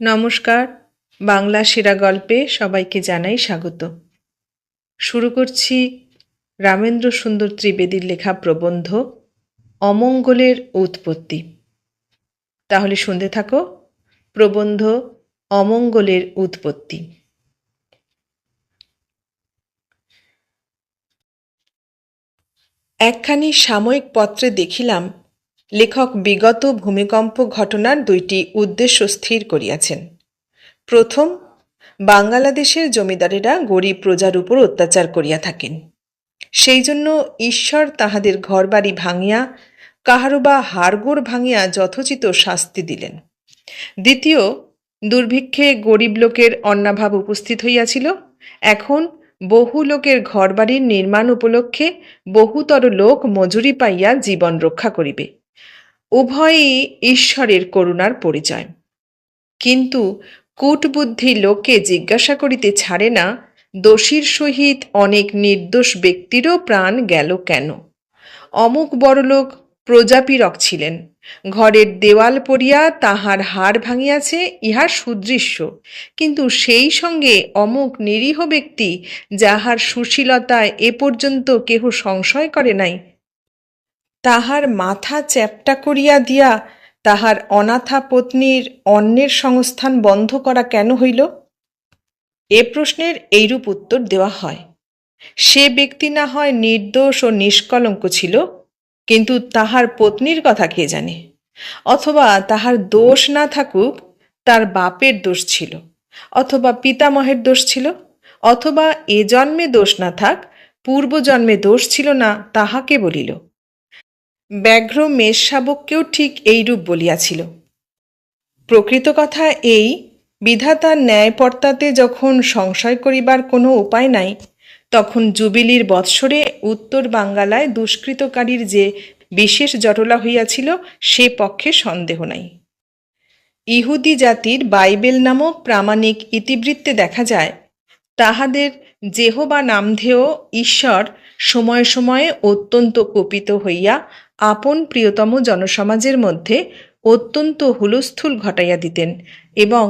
নমস্কার। বাংলা সেরা গল্পে সবাইকে জানাই স্বাগত। শুরু করছি রামেন্দ্র সুন্দর ত্রিবেদীর লেখা প্রবন্ধ অমঙ্গলের উৎপত্তি। তাহলে শুনতে থাকো প্রবন্ধ অমঙ্গলের উৎপত্তি। একখানি সাময়িক পত্রে দেখিলাম লেখক বিগত ভূমিকম্প ঘটনার দুইটি উদ্দেশ্য স্থির করিয়াছেন। প্রথম, বাংলাদেশের জমিদারেরা গরিব প্রজার উপর অত্যাচার করিয়া থাকেন। সেই জন্য ঈশ্বর তাহাদের ঘরবাড়ি ভাঙিয়া, কাহারো বা হাড়গোড় ভাঙিয়া যথোচিত শাস্তি দিলেন। দ্বিতীয়, দুর্ভিক্ষে গরিব লোকের অন্নাভাব উপস্থিত হইয়াছিল। এখন বহু লোকের ঘরবাড়ির নির্মাণ উপলক্ষে বহুতর লোক মজুরি পাইয়া জীবন রক্ষা করিবে। উভয়ই ঈশ্বরের করুণার পরিচয়। কিন্তু কূটবুদ্ধি লোকে জিজ্ঞাসা করিতে ছাড়ে না, দোষীর সহিত অনেক নির্দোষ ব্যক্তিরও প্রাণ গেল কেন? অমুক বড়লোক প্রজাপীরক ছিলেন। ঘরের দেওয়াল পড়িয়া তাহার হাড় ভাঙিয়াছে ইহা সুদৃশ্য। কিন্তু সেই সঙ্গে অমুক নিরীহ ব্যক্তি, যাহার সুশীলতায় এ পর্যন্ত কেহ সংশয় করে নাই তাহার মাথা চ্যাপ্টা করিয়া দিয়া তাহার অনাথা পত্নীর অন্যের সংস্থান বন্ধ করা কেন হইল? এ প্রশ্নের এইরূপ উত্তর দেওয়া হয়। সে ব্যক্তি না হয় নির্দোষ ও নিষ্কলঙ্ক ছিল, কিন্তু তাহার পত্নীর কথা কে জানে? অথবা তাহার দোষ না থাকুক, তার বাপের দোষ ছিল, অথবা পিতামহের দোষ ছিল, অথবা এ জন্মে দোষ না থাক, পূর্বজন্মে দোষ ছিল না, তাহাকে বলিল। ব্যাঘ্র মেষ শাবককেও ঠিক এইরূপ বলিয়াছিল। প্রকৃত কথা এই বিধাতার ন্যায়পর্তাতে যখন সংশয় করিবার কোনো উপায় নাই, তখন জুবিলির বৎসরে উত্তর বাঙ্গালায় দুষ্কৃতকারীর যে বিশেষ জটলা হইয়াছিল, সে পক্ষে সন্দেহ নাই। ইহুদি জাতির বাইবেল নামক প্রামাণিক ইতিবৃত্তে দেখা যায়, তাহাদের জেহবা নামধেয় ঈশ্বর সময়ে সময়ে অত্যন্ত কুপিত হইয়া আপন প্রিয়তম জনসমাজের মধ্যে অত্যন্ত হুলস্থুল ঘটাইয়া দিতেন এবং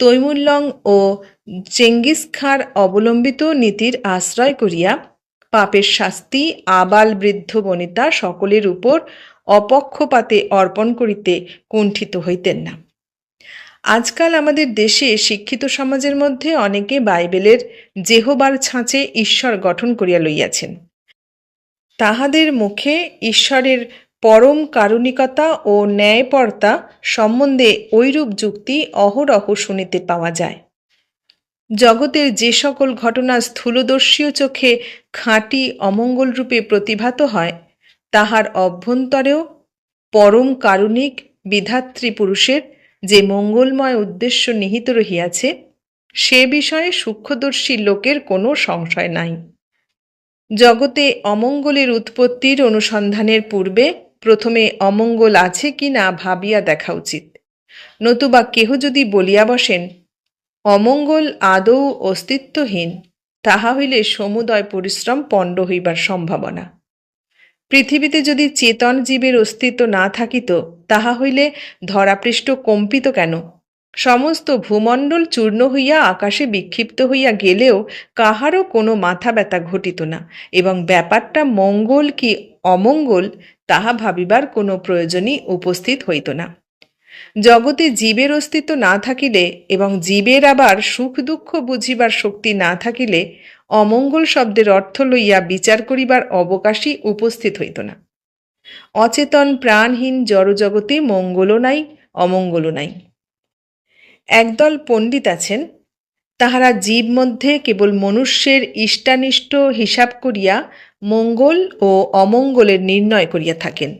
তৈমুল্লং ও চেঙ্গিস খাঁর অবলম্বিত নীতির আশ্রয় করিয়া পাপের শাস্তি, আবাল বৃদ্ধ বনিতা সকলের উপর অপক্ষপাতে অর্পণ করিতে কুণ্ঠিত হইতেন না। আজকাল আমাদের দেশে শিক্ষিত সমাজের মধ্যে অনেকে বাইবেলের জেহবার ছাঁচে ঈশ্বর গঠন করিয়া লইয়াছেন। তাহাদের মুখে ঈশ্বরের পরম কারুণিকতা ও ন্যায়পর্তা সম্বন্ধে ঐরূপ যুক্তি অহরহ শুনিতে পাওয়া যায়। জগতের যে সকল ঘটনা স্থূলদর্শীয় চোখে খাঁটি অমঙ্গলরূপে প্রতিভাত হয়, তাহার অভ্যন্তরেও পরম কারুণিক বিধাত্রী পুরুষের যে মঙ্গলময় উদ্দেশ্য নিহিত রহিয়াছে, সে বিষয়ে সূক্ষ্মদর্শী লোকের কোনো সংশয় নাই। জগতে অমঙ্গলের উৎপত্তির অনুসন্ধানের পূর্বে প্রথমে অমঙ্গল আছে কি না ভাবিয়া দেখা উচিত। নতুবা কেহ যদি বলিয়া বসেন, অমঙ্গল আদৌ অস্তিত্বহীন, তাহা হইলে সমুদয় পরিশ্রম পণ্ড হইবার সম্ভাবনা। পৃথিবীতে যদি চেতন জীবের অস্তিত্ব না থাকিত, তাহা হইলে ধরাপৃষ্ঠ কম্পিত কেন? সমস্ত ভূমণ্ডল চূর্ণ হইয়া আকাশে বিক্ষিপ্ত হইয়া গেলেও কাহারও কোনো মাথা ব্যথা ঘটিত না, এবং ব্যাপারটা মঙ্গল কি অমঙ্গল তাহা ভাবিবার কোনো প্রয়োজনই উপস্থিত হইত না। জগতে জীবের অস্তিত্ব না থাকিলে এবং জীবের আবার সুখ দুঃখ বুঝিবার শক্তি না থাকিলে অমঙ্গল শব্দের অর্থ লইয়া বিচার করিবার অবকাশই উপস্থিত হইত না। অচেতন প্রাণহীন জড়জগতে মঙ্গলও নাই, অমঙ্গলও নাই। একদল পণ্ডিত আছেন। তাহারা জীব মধ্যে কেবল মনুষ্যের ইষ্টানিষ্ট হিসাব করিয়া মঙ্গল ও অমঙ্গলের নির্ণয় করিয়া থাকেন।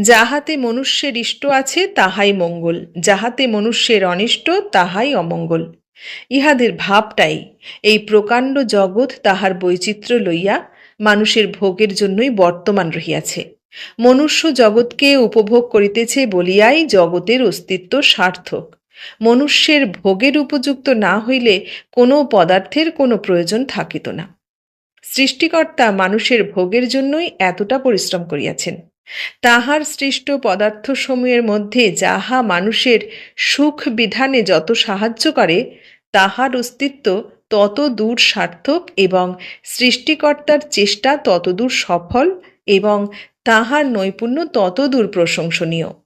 যাহাতে মনুষ্যের ইষ্ট আছে, তাহাই মঙ্গল। যাহাতে মনুষ্যের অনিষ্ট, তাহাই অমঙ্গল। ইহাদের ভাবটাই, এই প্রকাণ্ড জগৎ তাহার বৈচিত্র্য লইয়া মানুষের ভোগের জন্যই বর্তমান রহিয়াছে। মনুষ্য জগৎকে উপভোগ করিতেছে বলিয়াই জগতের অস্তিত্ব সার্থক। মনুষ্যের ভোগের উপযুক্ত না হইলে কোনো পদার্থের কোনো প্রয়োজন থাকিত না। সৃষ্টিকর্তা মানুষের ভোগের জন্যই এতটা পরিশ্রম করিয়াছেন। তাহার সৃষ্ট পদার্থসমূহের মধ্যে যাহা মানুষের সুখ বিধানে যত সাহায্য করে, তাহার অস্তিত্ব তত দূর সার্থক এবং সৃষ্টিকর্তার চেষ্টা ততদূর সফল এবং তাহার নৈপুণ্য ততদূর প্রশংসনীয়।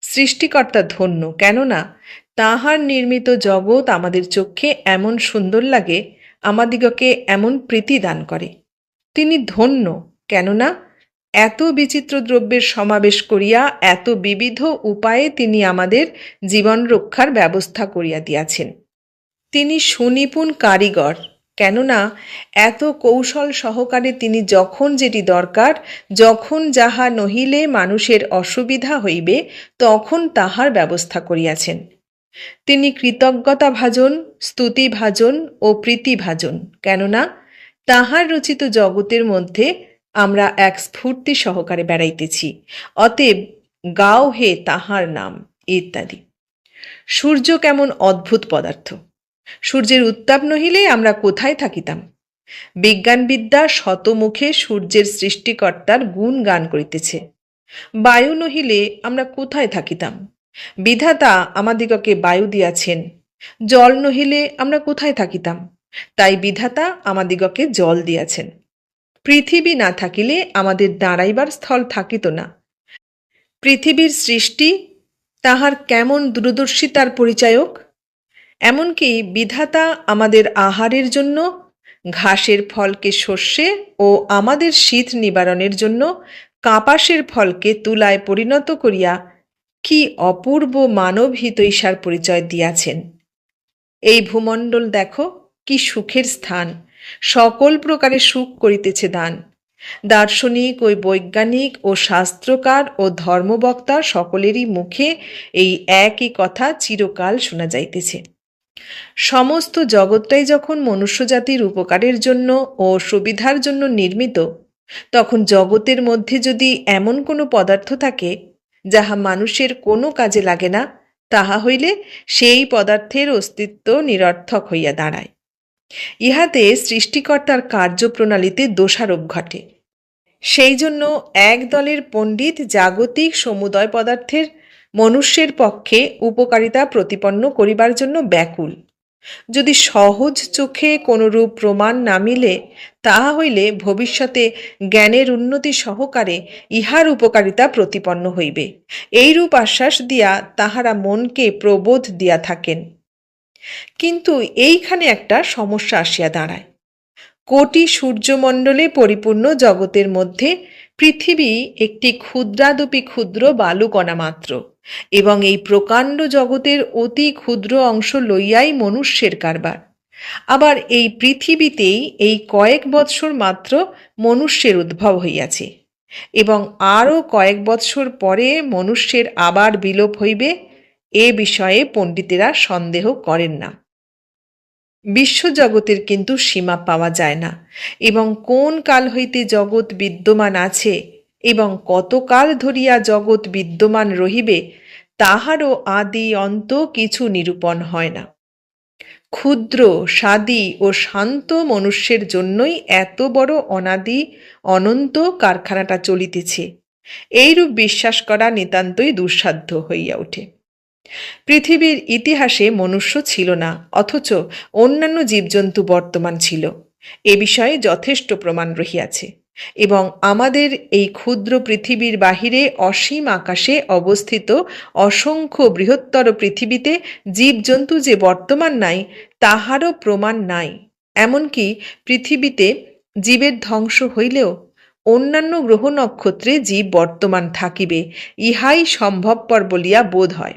সৃষ্টিকর্তা ধন্য, কেননা তাহার নির্মিত জগৎ আমাদের চক্ষে এমন সুন্দর লাগে, আমাদিগকে এমন প্রীতি দান করে। তিনি ধন্য, কেননা এত বিচিত্র দ্রব্যের সমাবেশ করিয়া এত বিবিধ উপায়ে তিনি আমাদের জীবন রক্ষার ব্যবস্থা করিয়া দিয়াছেন। তিনি সুনিপুণ কারিগর। কেননা এত কৌশল সহকারে তিনি যখন যেটি দরকার, যখন যাহা নহিলে মানুষের অসুবিধা হইবে, তখন তাহার ব্যবস্থা করিয়াছেন। তিনি কৃতজ্ঞতা ভাজন, স্তুতি ভাজন ও প্রীতি ভাজন, কেননা তাহার রচিত জগতের মধ্যে আমরা এক স্ফূর্তি সহকারে বেড়াইতেছি, অতএব গাও হে তাহার নাম, ইত্যাদি। সূর্য কেমন অদ্ভুত পদার্থ। সূর্যের উত্তাপ নহিলে আমরা কোথায় থাকিতাম? বিজ্ঞানবিদ্যা শতমুখে সূর্যের সৃষ্টিকর্তার গুণ গান করিতেছে। বায়ু নহিলে আমরা কোথায় থাকিতাম? বিধাতা আমাদিগকে বায়ু দিয়াছেন। জল নহিলে আমরা কোথায় থাকিতাম? তাই বিধাতা আমাদিগকে জল দিয়াছেন। পৃথিবী না থাকিলে আমাদের দাঁড়াইবার স্থল থাকিত না। পৃথিবীর সৃষ্টি তাহার কেমন দূরদর্শিতার পরিচায়ক? এমনকি বিধাতা আমাদের আহারের জন্য, ঘাসের ফলকে শস্যে ও আমাদের শীত নিবারণের জন্য কাপাসের ফলকে তুলায় পরিণত করিয়া কি অপূর্ব মানব হিতৈষার পরিচয় দিয়াছেন। এই ভূমণ্ডল দেখো, কি সুখের স্থান। সকল প্রকারে সুখ করিতেছে দান। দার্শনিক ও বৈজ্ঞানিক ও শাস্ত্রকার ও ধর্মবক্তা সকলেরই মুখে এই একই কথা চিরকাল শোনা যাইতেছে। সমস্ত জগৎটাই যখন মনুষ্যজাতির উপকারের জন্য ও সুবিধার জন্য নির্মিত, তখন জগতের মধ্যে যদি এমন কোনো পদার্থ থাকে, যাহা মানুষের কোনো কাজে লাগে না, তাহা হইলে সেই পদার্থের অস্তিত্ব নিরর্থক হইয়া দাঁড়ায়। ইহাতে সৃষ্টিকর্তার কার্যপ্রণালীতে দোষারোপ ঘটে। সেই জন্য এক দলের পণ্ডিত জাগতিক সমুদয় পদার্থের মনুষ্যের পক্ষে উপকারিতা প্রতিপন্ন করিবার জন্য ব্যাকুল। যদি সহজ চোখে কোনরূপ প্রমাণ না মিলে, তাহা হইলে ভবিষ্যতে জ্ঞানের উন্নতি সহকারে ইহার উপকারিতা প্রতিপন্ন হইবে। এইরূপ আশ্বাস দিয়া তাহারা মনকে প্রবোধ দিয়া থাকেন। কিন্তু এইখানে একটা সমস্যা আসিয়া দাঁড়ায়। কোটি সূর্যমণ্ডলে পরিপূর্ণ জগতের মধ্যে পৃথিবী একটি ক্ষুদ্রাদপি ক্ষুদ্র বালুকণা মাত্র। এবং এই প্রকাণ্ড জগতের অতি ক্ষুদ্র অংশ লইয়াই মনুষ্যের কারবার। আবার এই পৃথিবীতেই এই কয়েক বৎসর মাত্র মনুষ্যের উদ্ভব হইয়াছে এবং আরও কয়েক বৎসর পরে মনুষ্যের আবার বিলোপ হইবে, এ বিষয়ে পণ্ডিতেরা সন্দেহ করেন না। বিশ্বজগতের কিন্তু সীমা পাওয়া যায় না এবং কোন কাল হইতে জগৎ বিদ্যমান আছে এবং কতকাল ধরিয়া জগৎ বিদ্যমান রহিবে, তাহারও আদি অন্ত কিছু নিরূপণ হয় না। ক্ষুদ্র, সাদি ও শান্ত মনুষ্যের জন্যই এত বড় অনাদি, অনন্ত কারখানাটা চলিতেছে। এইরূপ বিশ্বাস করা নিতান্তই দুঃসাধ্য হইয়া ওঠে। পৃথিবীর ইতিহাসে মনুষ্য ছিল না, অথচ অন্যান্য জীবজন্তু বর্তমান ছিল। এ বিষয়ে যথেষ্ট প্রমাণ রহিয়াছে। এবং আমাদের এই ক্ষুদ্র পৃথিবীর বাহিরে অসীম আকাশে অবস্থিত অসংখ্য বৃহত্তর পৃথিবীতে জীবজন্তু যে বর্তমান নাই, তাহারও প্রমাণ নাই। এমনকি পৃথিবীতে জীবের ধ্বংস হইলেও অন্যান্য গ্রহ নক্ষত্রে জীব বর্তমান থাকিবে, ইহাই সম্ভবপর বলিয়া বোধ হয়।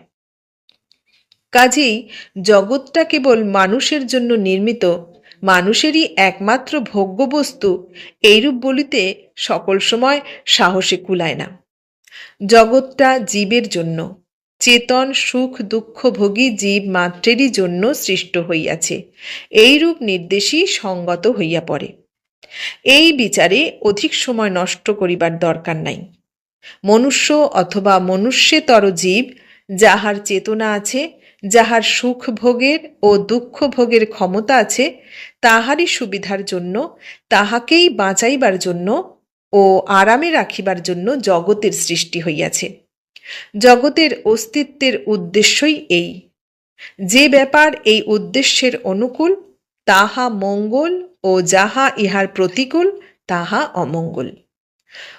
কাজেই জগৎটা কেবল মানুষের জন্য নির্মিত মানুষেরই একমাত্র ভোগ্যবস্তু এইরূপ বলিতে সকল সময় সাহসে কুলায় না। জগৎটা জীবের জন্য, চেতন, সুখ, দুঃখ ভোগী জীব মাত্রেরই জন্য সৃষ্ট হইয়াছে, এইরূপ নির্দেশই সঙ্গত হইয়া পড়ে। এই বিচারে অধিক সময় নষ্ট করিবার দরকার নাই। মনুষ্য অথবা মনুষ্যেতর জীব, যাহার চেতনা আছে যাহার সুখ ভোগের ও দুঃখ ভোগের ক্ষমতা আছে, তাহারই সুবিধার জন্য, তাহাকেই বাঁচাইবার জন্য ও আরামে রাখিবার জন্য জগতের সৃষ্টি হইয়াছে। জগতের অস্তিত্বের উদ্দেশ্যই এই। যে ব্যাপার এই উদ্দেশ্যের অনুকূল, তাহা মঙ্গল ও যাহা ইহার প্রতিকূল, তাহা অমঙ্গল।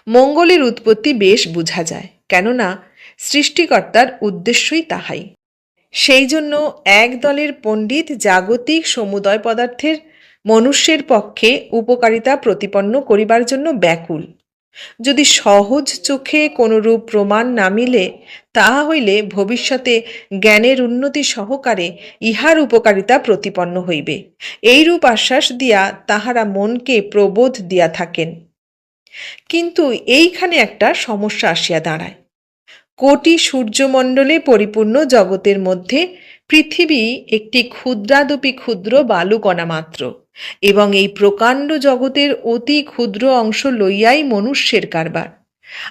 মঙ্গলের উৎপত্তি বেশ বোঝা যায়, কেননা সৃষ্টিকর্তার উদ্দেশ্যই তাহাই। সেই জন্য এক দলের পণ্ডিত জাগতিক সমুদয় পদার্থের মনুষ্যের পক্ষে উপকারিতা প্রতিপন্ন করিবার জন্য ব্যাকুল। যদি সহজ চোখে কোনরূপ প্রমাণ না মিলে, তাহা হইলে ভবিষ্যতে জ্ঞানের উন্নতি সহকারে ইহার উপকারিতা প্রতিপন্ন হইবে। এইরূপ আশ্বাস দিয়া তাহারা মনকে প্রবোধ দিয়া থাকেন। কিন্তু এইখানে একটা সমস্যা আসিয়া দাঁড়ায়। কোটি সূর্যমণ্ডলে পরিপূর্ণ জগতের মধ্যে পৃথিবী একটি ক্ষুদ্রাদপি ক্ষুদ্র বালুকণা মাত্র এবং এই প্রকাণ্ড জগতের অতি ক্ষুদ্র অংশ লইয়াই মনুষ্যের কারবার।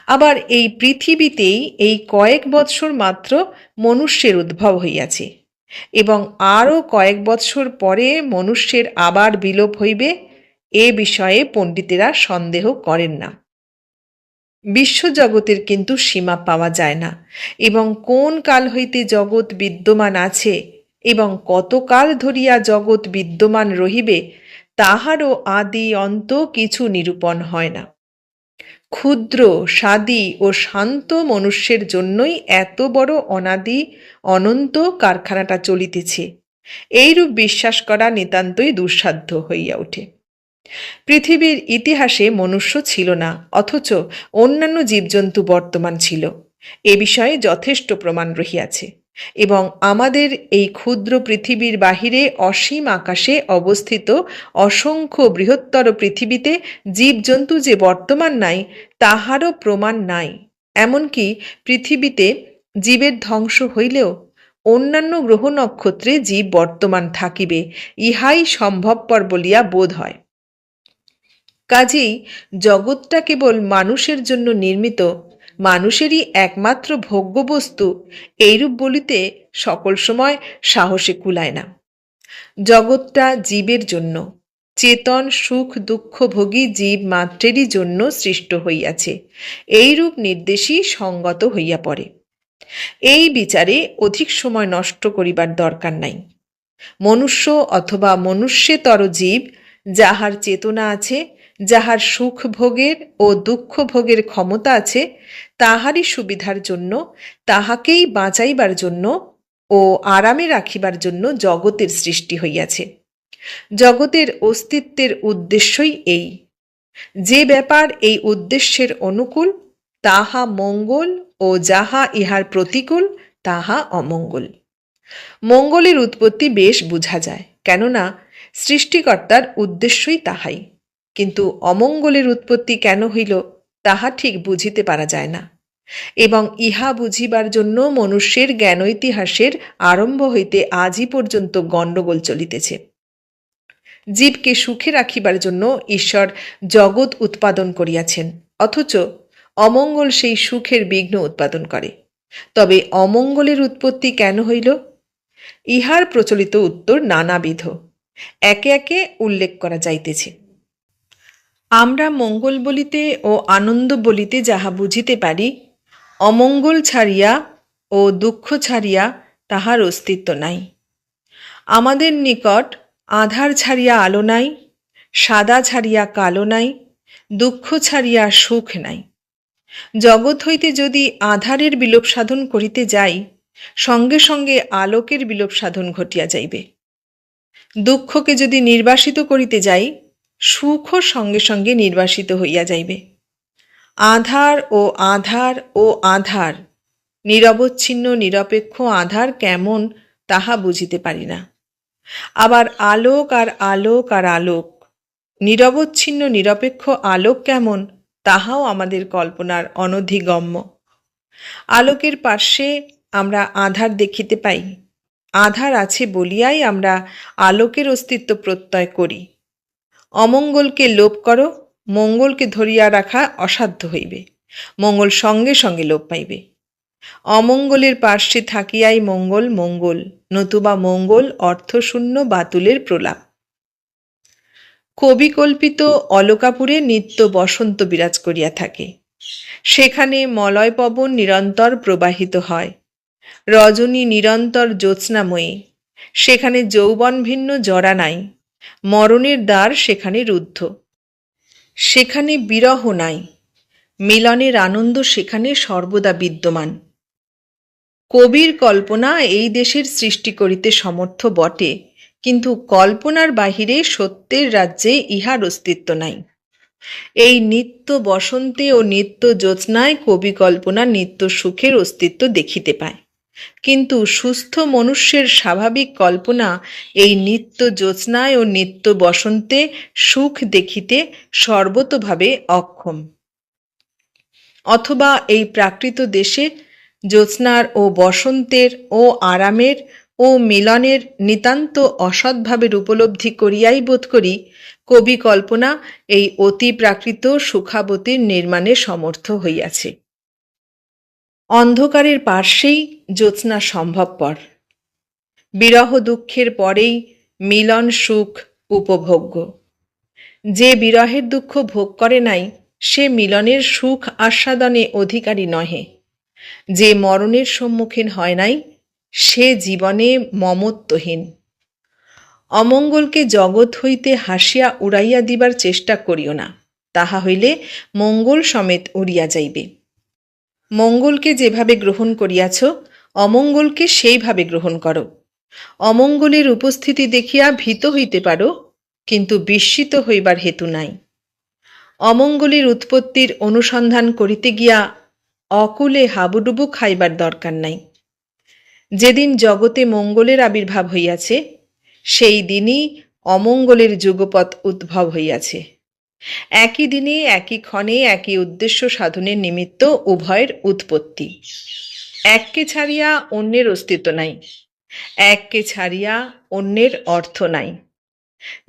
আবার এই পৃথিবীতেই এই কয়েক বৎসর মাত্র মনুষ্যের উদ্ভব হইয়াছে এবং আরও কয়েক বৎসর পরে মনুষ্যের আবার বিলোপ হইবে, এ বিষয়ে পণ্ডিতেরা সন্দেহ করেন না। বিশ্বজগতের কিন্তু সীমা পাওয়া যায় না। এবং কোন কাল হইতে জগৎ বিদ্যমান আছে এবং কতকাল ধরিয়া জগৎ বিদ্যমান রহিবে, তাহারও আদি অন্ত কিছু নিরূপণ হয় না। ক্ষুদ্র, সাদি ও শান্ত মনুষ্যের জন্যই এত বড় অনাদি, অনন্ত কারখানাটা চলিতেছে। এইরূপ বিশ্বাস করা নিতান্তই দুঃসাধ্য হইয়া ওঠে। পৃথিবীর ইতিহাসে মনুষ্য ছিল না, অথচ অন্যান্য জীবজন্তু বর্তমান ছিল। এ বিষয়ে যথেষ্ট প্রমাণ রহিয়াছে এবং আমাদের এই ক্ষুদ্র পৃথিবীর বাহিরে অসীম আকাশে অবস্থিত অসংখ্য বৃহত্তর পৃথিবীতে জীবজন্তু যে বর্তমান নাই, তাহারও প্রমাণ নাই। এমনকি পৃথিবীতে জীবের ধ্বংস হইলেও অন্যান্য গ্রহ নক্ষত্রে জীব বর্তমান থাকিবে, ইহাই সম্ভবপর বলিয়া বোধ হয়। কাজেই জগৎটা কেবল মানুষের জন্য নির্মিত, মানুষেরই একমাত্র ভোগ্যবস্তু, এইরূপ বলিতে সকল সময় সাহসে কুলায় না। জগৎটা জীবের জন্য, চেতন, সুখ, দুঃখ ভোগী জীব মাত্রেরই জন্য সৃষ্ট হইয়াছে, এইরূপ নির্দেশই সঙ্গত হইয়া পড়ে। এই বিচারে অধিক সময় নষ্ট করিবার দরকার নাই। মনুষ্য অথবা মনুষ্যেতর জীব, যাহার চেতনা আছে যাহার সুখ ভোগের ও দুঃখ ভোগের ক্ষমতা আছে, তাহারই সুবিধার জন্য, তাহাকেই বাঁচাইবার জন্য ও আরামে রাখিবার জন্য জগতের সৃষ্টি হইয়াছে। জগতের অস্তিত্বের উদ্দেশ্যই এই। যে ব্যাপার এই উদ্দেশ্যের অনুকূল, তাহা মঙ্গল ও যাহা ইহার প্রতিকূল, তাহা অমঙ্গল। মঙ্গলের উৎপত্তি বেশ বোঝা যায়, কেননা সৃষ্টিকর্তার উদ্দেশ্যই তাহাই। কিন্তু অমঙ্গলের উৎপত্তি কেন হইল, তাহা ঠিক বুঝিতে পারা যায় না। এবং ইহা বুঝিবার জন্য মনুষ্যের জ্ঞান ইতিহাসের আরম্ভ হইতে আজই পর্যন্ত গণ্ডগোল চলিতেছে। জীবকে সুখে রাখিবার জন্য ঈশ্বর জগৎ উৎপাদন করিয়াছেন, অথচ অমঙ্গল সেই সুখের বিঘ্ন উৎপাদন করে। তবে অমঙ্গলের উৎপত্তি কেন হইল? ইহার প্রচলিত উত্তর নানাবিধ। একে একে উল্লেখ করা যাইতেছে। আমরা মঙ্গল বলিতে ও আনন্দ বলিতে যাহা বুঝিতে পারি, অমঙ্গল ছাড়িয়া ও দুঃখ ছাড়িয়া তাহার অস্তিত্ব নাই। আমাদের নিকট আধার ছাড়িয়া আলো নাই, সাদা ছাড়িয়া কালো নাই, দুঃখ ছাড়িয়া সুখ নাই। জগৎ হইতে যদি আধারের বিলোপ সাধন করিতে যাই, সঙ্গে সঙ্গে আলোকের বিলোপ সাধন ঘটিয়া যাইবে। দুঃখকে যদি নির্বাসিত করিতে যাই সুখও সঙ্গে সঙ্গে নির্বাসিত হইয়া যাইবে। আধার ও আধার ও আধার, নিরবচ্ছিন্ন, নিরপেক্ষ আধার কেমন তাহা বুঝিতে পারি না। আবার আলোক আর আলোক আর আলোক, নিরবচ্ছিন্ন, নিরপেক্ষ আলোক কেমন তাহাও আমাদের কল্পনার অনধিগম্য। আলোকের পার্শ্বে আমরা আধার দেখিতে পাই, আধার আছে বলিয়াই আমরা আলোকের অস্তিত্ব প্রত্যয় করি। অমঙ্গলকে লোপ করো, মঙ্গলকে ধরিয়া রাখা অসাধ্য হইবে। মঙ্গল সঙ্গে সঙ্গে লোপ পাইবে। অমঙ্গলের পার্শ্বে থাকিয়াই মঙ্গল মঙ্গল, নতুবা মঙ্গল অর্থশূন্য বাতুলের প্রলাপ। কবিকল্পিত অলকাপুরে নিত্য বসন্ত বিরাজ করিয়া থাকে। সেখানে মলয় পবন নিরন্তর প্রবাহিত হয়। রজনী নিরন্তর জ্যোৎস্নাময়ী। সেখানে যৌবন ভিন্ন জরা নাই। মরণের দ্বার সেখানে রুদ্ধ। সেখানে বিরহ নাই। মিলনের আনন্দ সেখানে সর্বদা বিদ্যমান। কবির কল্পনা এই দেশের সৃষ্টি করিতে সমর্থ বটে, কিন্তু কল্পনার বাহিরে সত্যের রাজ্যে ইহার অস্তিত্ব নাই। এই নিত্য বসন্তে ও নিত্য জ্যোৎস্নায় কবি কল্পনা নিত্য সুখের অস্তিত্ব দেখিতে পায়। কিন্তু সুস্থ মনুষ্যের স্বাভাবিক কল্পনা এই নিত্য জ্যোৎস্নায় ও নিত্য বসন্তে সুখ দেখিতে সর্বতভাবে অক্ষম। অথবা এই প্রাকৃত দেশে জ্যোৎস্নার ও বসন্তের ও আরামের ও মিলনের নিতান্ত অসৎভাবের উপলব্ধি করিয়াই বোধ করি কবি কল্পনা এই অতি প্রাকৃত সুখাবতীর নির্মাণে সমর্থ হইয়াছে। অন্ধকারের পার্শ্বেই জ্যোৎস্না সম্ভবপর। বিরহ দুঃখের পরেই মিলন সুখ উপভোগ্য। যে বিরহের দুঃখ ভোগ করে নাই, সে মিলনের সুখ আস্বাদনে অধিকারী নহে। যে মরণের সম্মুখীন হয় নাই, সে জীবনে মমত্বহীন। অমঙ্গলকে জগৎ হইতে হাসিয়া উড়াইয়া দিবার চেষ্টা করিও না, তাহা হইলে মঙ্গল সমেত উড়িয়া যাইবে। মঙ্গলকে যেভাবে গ্রহণ করিয়াছ, অমঙ্গলকে সেইভাবে গ্রহণ করো। অমঙ্গলের উপস্থিতি দেখিয়া ভীত হইতে পারো, কিন্তু বিস্মিত হইবার হেতু নাই। অমঙ্গলের উৎপত্তির অনুসন্ধান করিতে গিয়া অকুলে হাবুডুবু খাইবার দরকার নাই। যেদিন জগতে মঙ্গলের আবির্ভাব হইয়াছে, সেই দিনই অমঙ্গলের যুগপথ উদ্ভব হইয়াছে। একই দিনে, একই ক্ষণে, একই উদ্দেশ্য সাধনের নিমিত্ত উভয়ের উৎপত্তি। এককে ছাড়িয়া অন্যের অস্তিত্ব নাই। এককে ছাড়িয়া অন্যের অর্থ নাই।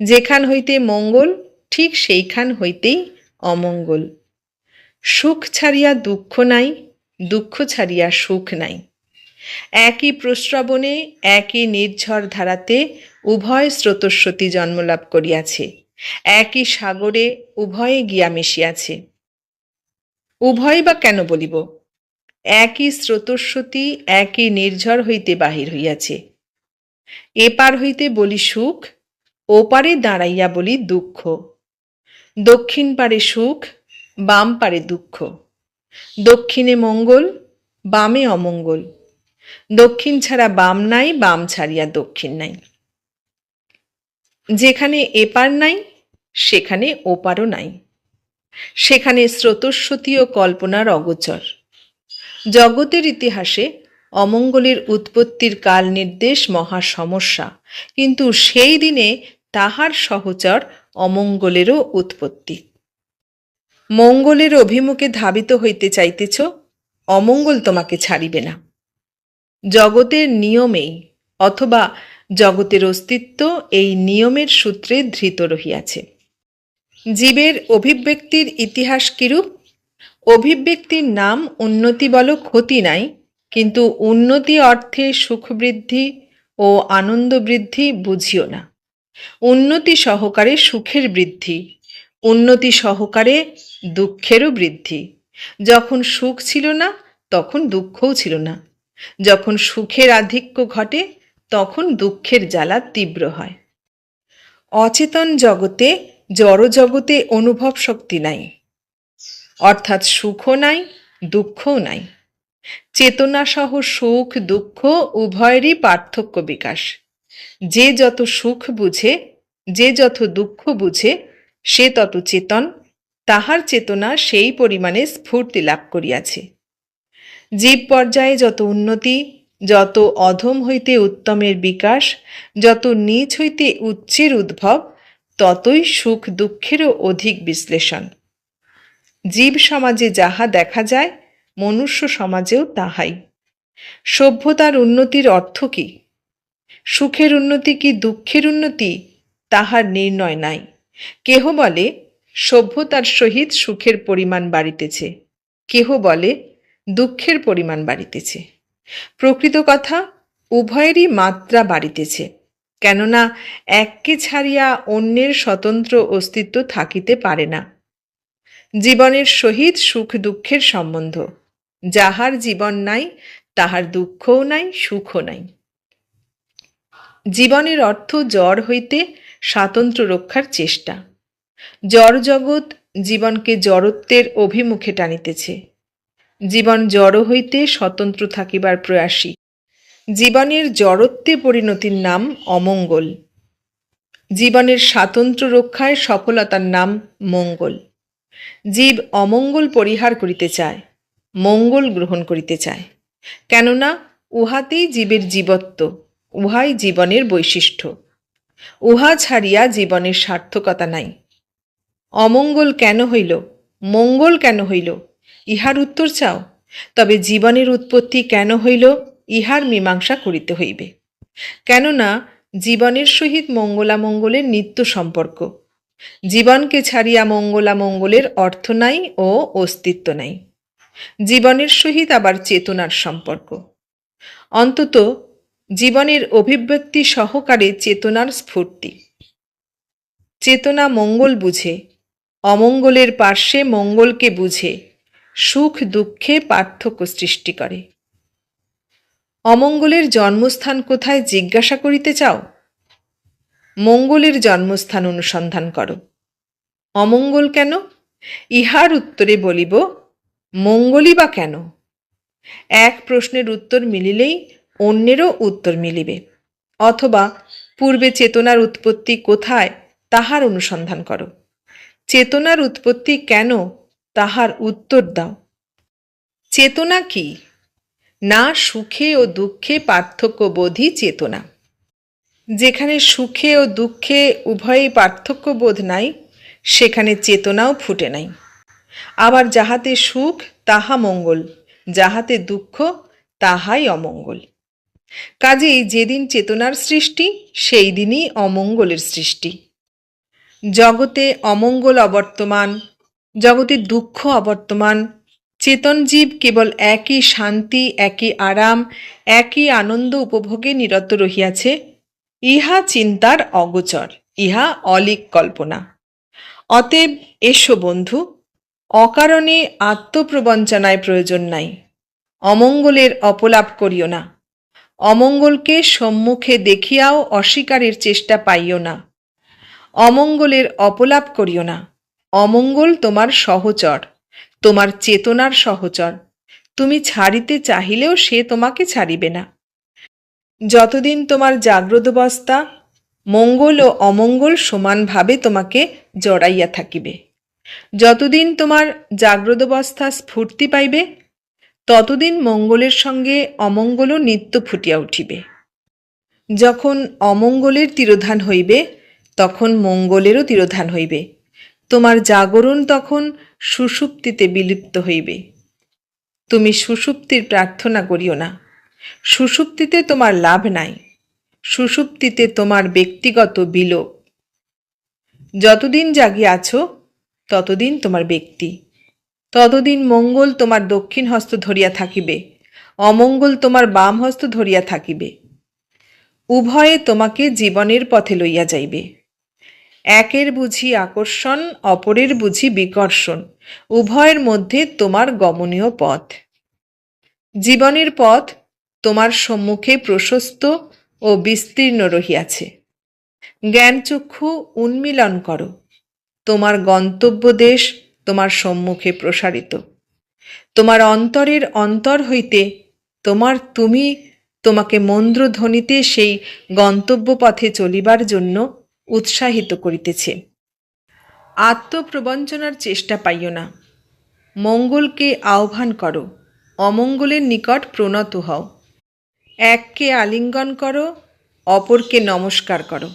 যেখান হইতে মঙ্গল, ঠিক সেইখান হইতেই অমঙ্গল। সুখ ছাড়িয়া দুঃখ নাই, দুঃখ ছাড়িয়া সুখ নাই। একই প্রশ্রবণে একই নির্ঝর ধারাতে উভয় স্রোতস্বতী জন্মলাভ করিয়াছে। একই সাগরে উভয়ে গিয়া মিশিয়াছে। উভয় বা কেন বলিব? একই স্রোতস্বতী, একই নির্ঝর হইতে বাহির হইয়াছে। এপার হইতে বলি সুখ, ওপারে দাঁড়াইয়া বলি দুঃখ। দক্ষিণ পারে সুখ, বাম পারে দুঃখ। দক্ষিণে মঙ্গল, বামে অমঙ্গল। দক্ষিণ ছাড়া বাম নাই, বাম ছাড়িয়া দক্ষিণ নাই। যেখানে এপার নাই, সেখানে ওপারও নাই। সেখানে স্রোতস্বতী ও কল্পনার অগোচর। জগতের ইতিহাসে অমঙ্গলের উৎপত্তির কাল নির্দেশ মহা সমস্যা কিন্তু সেই দিনে তাহার সহচর অমঙ্গলেরও উৎপত্তি। মঙ্গলের অভিমুখে ধাবিত হইতে চাইতেছ, অমঙ্গল তোমাকে ছাড়িবে না। জগতের নিয়মেই অথবা জগতের অস্তিত্ব এই নিয়মের সূত্রে ধৃত রহিয়াছে। জীবের অভিব্যক্তির ইতিহাস কিরূপ? অভিব্যক্তির নাম উন্নতি বল ক্ষতি নাই, কিন্তু উন্নতি অর্থে সুখ বৃদ্ধি ও আনন্দ বৃদ্ধি বুঝিও না। উন্নতি সহকারে সুখের বৃদ্ধি, উন্নতি সহকারে দুঃখেরও বৃদ্ধি। যখন সুখ ছিল না, তখন দুঃখও ছিল না। যখন সুখের আধিক্য ঘটে তখন দুঃখের জ্বালা তীব্র হয়। অচেতন জগতে, জড় জগতে অনুভব শক্তি নাই। অর্থাৎ সুখও নাই, দুঃখও নাই। চেতনাসহ সুখ, দুঃখ উভয়েরই পার্থক্য বিকাশ। যে যত সুখ বুঝে, যে যত দুঃখ বুঝে, সে তত চেতন, তাহার চেতনা সেই পরিমাণে স্ফূর্তি লাভ করিয়াছে। জীব পর্যায়ে যত উন্নতি যত অধম হইতে উত্তমের বিকাশ, যত নিচ হইতে উচ্চের উদ্ভব, ততই সুখ দুঃখেরও অধিক বিশ্লেষণ। জীব সমাজে যাহা দেখা যায়, মনুষ্য সমাজেও তাহাই। সভ্যতার উন্নতির অর্থ কি? সুখের উন্নতি কি দুঃখের উন্নতি? তাহার নির্ণয় নাই। কেহ বলে, সভ্যতার সহিত সুখের পরিমাণ বাড়িতেছে। কেহ বলে, দুঃখের পরিমাণ বাড়িতেছে। প্রকৃত কথা উভয়েরই মাত্রা বাড়িতেছে, কেননা এককে ছাড়িয়া অন্যের স্বতন্ত্র অস্তিত্ব থাকিতে পারে না। জীবনের সহিত সুখ দুঃখের সম্বন্ধ, যাহার জীবন নাই, তাহার দুঃখও নাই, সুখও নাই। জীবনের অর্থ জ্বর হইতে স্বাতন্ত্র্য রক্ষার চেষ্টা। জড় জগৎ জীবনকে জড়ত্বের অভিমুখে টানিতেছে। জীবন জড় হইতে স্বতন্ত্র থাকিবার প্রয়াসী। জীবনের জড়ত্বে পরিণতির নাম অমঙ্গল। জীবনের স্বাতন্ত্র্য রক্ষায় সফলতার নাম মঙ্গল। জীব অমঙ্গল পরিহার করিতে চায়, মঙ্গল গ্রহণ করিতে চায়। কেননা, উহাতেই জীবের জীবত্ব, উহাই জীবনের বৈশিষ্ট্য। উহা ছাড়িয়া জীবনের সার্থকতা নাই। অমঙ্গল কেন হইল, মঙ্গল কেন হইল ইহার উত্তর চাও, তবে জীবনের উৎপত্তি কেন হইল ইহার মীমাংসা করিতে হইবে। কেননা জীবনের সহিত মঙ্গলামঙ্গলের নিত্য সম্পর্ক। জীবনকে ছাড়িয়া মঙ্গলামঙ্গলের অর্থ নাই ও অস্তিত্ব নাই। জীবনের সহিত আবার চেতনার সম্পর্ক। অন্তত জীবনের অভিব্যক্তি সহকারে চেতনার স্ফূর্তি। চেতনা মঙ্গল বুঝে, অমঙ্গলের পার্শ্বে মঙ্গলকে বুঝে। সুখ দুঃখে পার্থক্য সৃষ্টি করে। অমঙ্গলের জন্মস্থান কোথায় জিজ্ঞাসা করিতে চাও? মঙ্গলের জন্মস্থান অনুসন্ধান করো। অমঙ্গল কেন? ইহার উত্তরে বলিব, মঙ্গলই বা কেন? এক প্রশ্নের উত্তর মিলিলেই অন্যেরও উত্তর মিলিবে, অথবা পূর্বে চেতনার উৎপত্তি কোথায় তাহার অনুসন্ধান করো। চেতনার উৎপত্তি কেন তাহার উত্তর দাও। চেতনা কি? না সুখে ও দুঃখে পার্থক্য বোধই চেতনা। যেখানে সুখে ও দুঃখে উভয়ই পার্থক্য বোধ নাই, সেখানে চেতনাও ফুটে নাই। আবার যাহাতে সুখ, তাহা মঙ্গল, যাহাতে দুঃখ, তাহাই অমঙ্গল। কাজেই যেদিন চেতনার সৃষ্টি সেই দিনই অমঙ্গলের সৃষ্টি। জগতে অমঙ্গল অবর্তমান জগতে দুঃখ অবর্তমান। চেতন জীব কেবল একই শান্তি, একই আরাম, একই আনন্দ উপভোগে নিরত রহিয়াছে। ইহা চিন্তার অগোচর, ইহা অলিক কল্পনা। অতএব এসো বন্ধু, অকারণে আত্মপ্রবঞ্চনায় প্রয়োজন নাই। অমঙ্গলের অপলাপ করিও না। অমঙ্গলকে সম্মুখে দেখিয়াও অস্বীকারের চেষ্টা পাইও না। অমঙ্গলের অপলাপ করিও না। অমঙ্গল তোমার সহচর, তোমার চেতনার সহচর। তুমি ছাড়িতে চাহিলেও সে তোমাকে ছাড়িবে না। যতদিন তোমার জাগ্রত অবস্থা মঙ্গল ও অমঙ্গল সমানভাবে তোমাকে জড়াইয়া থাকিবে। যতদিন তোমার জাগ্রত অবস্থা স্ফূর্তি পাইবে, ততদিন মঙ্গলের সঙ্গে অমঙ্গলও নিত্য ফুটিয়া উঠিবে। যখন অমঙ্গলের তিরোধান হইবে, তখন মঙ্গলেরও তিরোধান হইবে। তোমার জাগরণ তখন সুষুপ্তিতে বিলুপ্ত হইবে। তুমি সুষুপ্তির প্রার্থনা করিও না। সুষুপ্তিতে তোমার লাভ নাই। সুষুপ্তিতে তোমার ব্যক্তিগত বিলোপ। যতদিন জাগিয়ে আছো ততদিন তোমার ব্যক্তি। ততদিন মঙ্গল তোমার দক্ষিণ হস্ত ধরিয়া থাকিবে, অমঙ্গল তোমার বাম হস্ত ধরিয়া থাকিবে। উভয়ে তোমাকে জীবনের পথে লইয়া যাইবে। একের বুঝি আকর্ষণ, অপরের বুঝি বিকর্ষণ। উভয়ের মধ্যে তোমার গমনীয় পথ। জীবনের পথ তোমার সম্মুখে প্রশস্ত ও বিস্তীর্ণ রহিয়াছে। জ্ঞানচক্ষু উন্মিলন করো। তোমার গন্তব্য দেশ তোমার সম্মুখে প্রসারিত। তোমার অন্তরের অন্তর হইতে তোমার তুমি তোমাকে মন্দ্রধ্বনিতে সেই গন্তব্য পথে চলিবার জন্য উৎসাহিত করিতেছে। আত্মপ্রবঞ্চনার চেষ্টা পাইও না। মঙ্গলকে আহ্বান করো, অমঙ্গলের নিকট প্রণত হও। এককে আলিঙ্গন করো, অপরকে নমস্কার করো।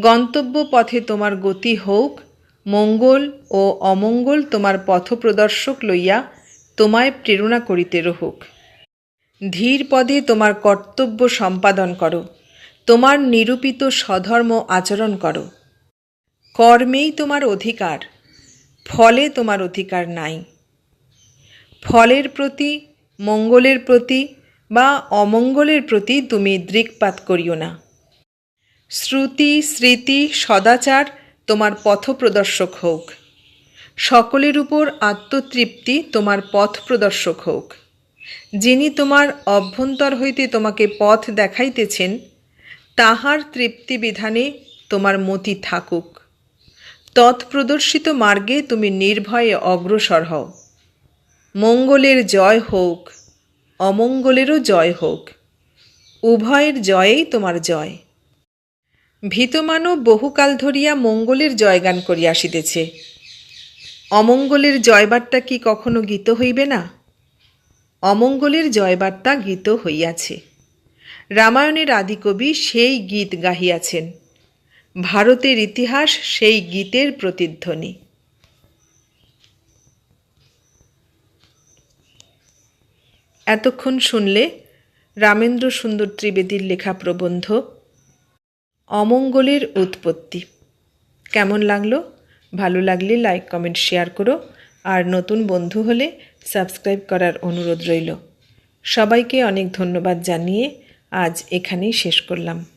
গন্তব্য পথে তোমার গতি হোক, মঙ্গল ও অমঙ্গল তোমার পথপ্রদর্শক লইয়া তোমায় প্রেরণা করিতে রহুক। ধীর পদে তোমার কর্তব্য সম্পাদন করো। তোমার নিরূপিত স্বধর্ম আচরণ করো। কর্মেই তোমার অধিকার, ফলে তোমার অধিকার নাই। ফলের প্রতি, মঙ্গলের প্রতি বা অমঙ্গলের প্রতি তুমি দৃকপাত করিও না। শ্রুতি, স্মৃতি, সদাচার তোমার পথপ্রদর্শক হোক। সকলের উপর আত্মতৃপ্তি তোমার পথ প্রদর্শক হোক। যিনি তোমার অভ্যন্তর হইতে তোমাকে পথ দেখাইতেছেন তাহার তৃপ্তি বিধানে তোমার মতি থাকুক। তৎপ্রদর্শিত মার্গে তুমি নির্ভয়ে অগ্রসর হও। মঙ্গলের জয় হোক, অমঙ্গলেরও জয় হোক, উভয়ের জয়েই তোমার জয়। ভীতমানব বহুকাল ধরিয়া মঙ্গলের জয়গান করিয়া আসিতেছে অমঙ্গলের জয়বার্তা কি কখনো গীত হইবে না? অমঙ্গলের জয়বার্তা গীত হইয়াছে। রামায়ণের আদিকবি সেই গীত গাহিয়াছেন। ভারতের ইতিহাস সেই গীতের প্রতিধ্বনি। এতক্ষণ শুনলে রামেন্দ্র সুন্দর ত্রিবেদীর লেখা প্রবন্ধ, অমঙ্গলের উৎপত্তি। কেমন লাগল? ভালো লাগলে লাইক, কমেন্ট, শেয়ার করো। আর নতুন বন্ধু হলে সাবস্ক্রাইব করার অনুরোধ রইল। সবাইকে অনেক ধন্যবাদ জানিয়ে আজ এখানেই শেষ করলাম।